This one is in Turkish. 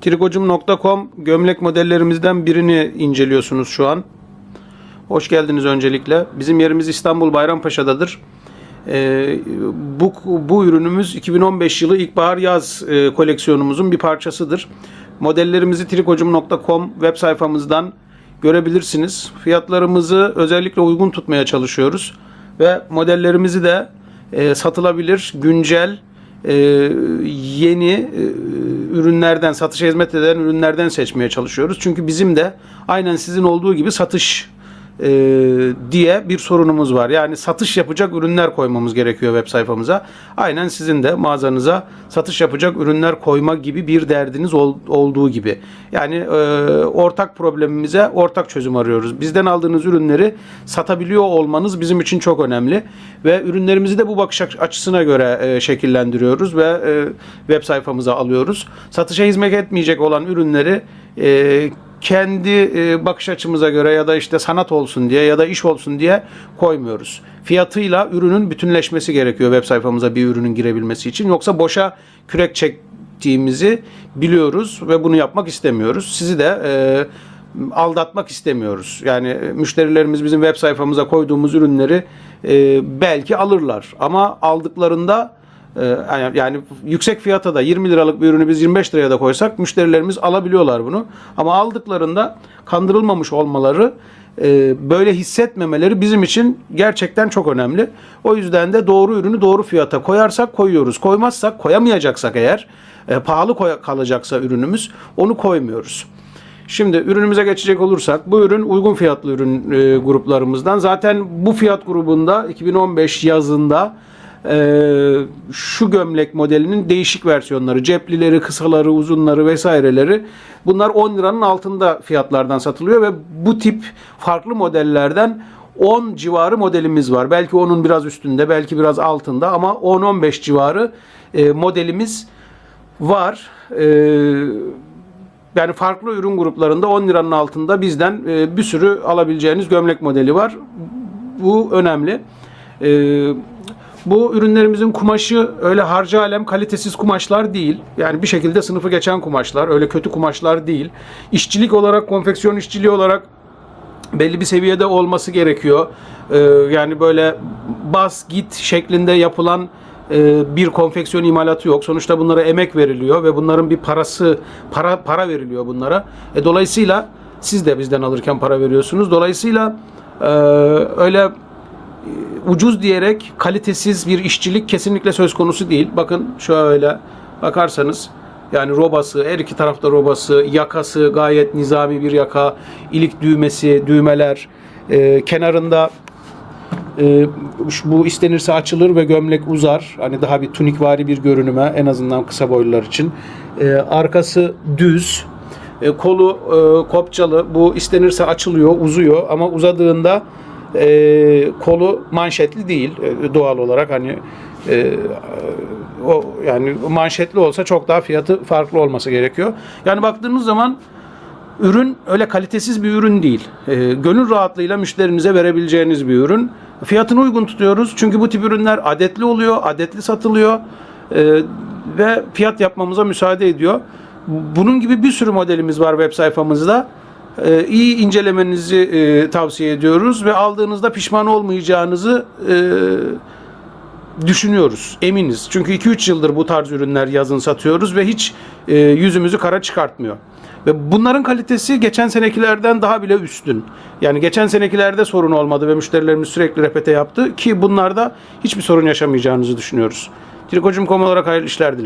Trikocum.com gömlek modellerimizden birini inceliyorsunuz şu an. Hoş geldiniz öncelikle. Bizim yerimiz İstanbul Bayrampaşa'dadır. Ee, bu, bu ürünümüz 2015 yılı ilkbahar yaz e, koleksiyonumuzun bir parçasıdır. Modellerimizi trikocum.com web sayfamızdan görebilirsiniz. Fiyatlarımızı özellikle uygun tutmaya çalışıyoruz. Ve modellerimizi de e, satılabilir, güncel, e, yeni e, ürünlerden, satışa hizmet eden ürünlerden seçmeye çalışıyoruz. Çünkü bizim de aynen sizin olduğu gibi satış diye bir sorunumuz var. Yani satış yapacak ürünler koymamız gerekiyor web sayfamıza. Aynen sizin de mağazanıza satış yapacak ürünler koyma gibi bir derdiniz ol- olduğu gibi. Yani e, ortak problemimize ortak çözüm arıyoruz. Bizden aldığınız ürünleri satabiliyor olmanız bizim için çok önemli ve ürünlerimizi de bu bakış açısına göre e, şekillendiriyoruz ve e, web sayfamıza alıyoruz. Satışa hizmet etmeyecek olan ürünleri e, kendi e, bakış açımıza göre ya da işte sanat olsun diye ya da iş olsun diye koymuyoruz. Fiyatıyla ürünün bütünleşmesi gerekiyor web sayfamıza bir ürünün girebilmesi için. Yoksa boşa kürek çektiğimizi biliyoruz ve bunu yapmak istemiyoruz. Sizi de e, aldatmak istemiyoruz. Yani e, müşterilerimiz bizim web sayfamıza koyduğumuz ürünleri e, belki alırlar ama aldıklarında yani- yani yüksek fiyata da 20 liralık bir ürünü biz 25 liraya da koysak müşterilerimiz alabiliyorlar bunu. Ama aldıklarında kandırılmamış olmaları, e, böyle hissetmemeleri bizim için gerçekten çok önemli. O yüzden de doğru ürünü doğru fiyata koyarsak koyuyoruz. Koymazsak, koyamayacaksak eğer, e, pahalı kalacaksa ürünümüz onu koymuyoruz. Şimdi ürünümüze geçecek olursak bu ürün uygun fiyatlı ürün e, gruplarımızdan. Zaten bu fiyat grubunda 2015 yazında e, şu gömlek modelinin değişik versiyonları, ceplileri, kısaları, uzunları vesaireleri bunlar 10 liranın altında fiyatlardan satılıyor ve bu tip farklı modellerden 10 civarı modelimiz var. Belki onun biraz üstünde, belki biraz altında ama 10-15 civarı e, modelimiz var. E, yani farklı ürün gruplarında 10 liranın altında bizden e, bir sürü alabileceğiniz gömlek modeli var. Bu önemli. E, bu ürünlerimizin kumaşı öyle harca alem kalitesiz kumaşlar değil. Yani bir şekilde sınıfı geçen kumaşlar, öyle kötü kumaşlar değil. İşçilik olarak, konfeksiyon işçiliği olarak belli bir seviyede olması gerekiyor. Ee, yani böyle bas git şeklinde yapılan e, bir konfeksiyon imalatı yok. Sonuçta bunlara emek veriliyor ve bunların bir parası para para veriliyor bunlara. E, dolayısıyla siz de bizden alırken para veriyorsunuz. Dolayısıyla e, öyle ucuz diyerek kalitesiz bir işçilik kesinlikle söz konusu değil. Bakın şöyle bakarsanız yani robası, her iki tarafta robası, yakası gayet nizami bir yaka, ilik düğmesi, düğmeler, e, kenarında e, bu istenirse açılır ve gömlek uzar. Hani daha bir tunikvari bir görünüme en azından kısa boylular için. E, arkası düz. E, kolu e, kopçalı. Bu istenirse açılıyor, uzuyor ama uzadığında e, kolu manşetli değil e, doğal olarak hani e, o yani manşetli olsa çok daha fiyatı farklı olması gerekiyor. Yani baktığınız zaman ürün öyle kalitesiz bir ürün değil. E, gönül rahatlığıyla müşterinize verebileceğiniz bir ürün. Fiyatını uygun tutuyoruz. Çünkü bu tip ürünler adetli oluyor, adetli satılıyor e, ve fiyat yapmamıza müsaade ediyor. Bunun gibi bir sürü modelimiz var web sayfamızda. E, iyi incelemenizi e, tavsiye ediyoruz ve aldığınızda pişman olmayacağınızı e, düşünüyoruz. Eminiz. Çünkü 2-3 yıldır bu tarz ürünler yazın satıyoruz ve hiç e, yüzümüzü kara çıkartmıyor. Ve bunların kalitesi geçen senekilerden daha bile üstün. Yani geçen senekilerde sorun olmadı ve müşterilerimiz sürekli repete yaptı ki bunlarda hiçbir sorun yaşamayacağınızı düşünüyoruz. Trikocum.com olarak hayırlı işler dilerim.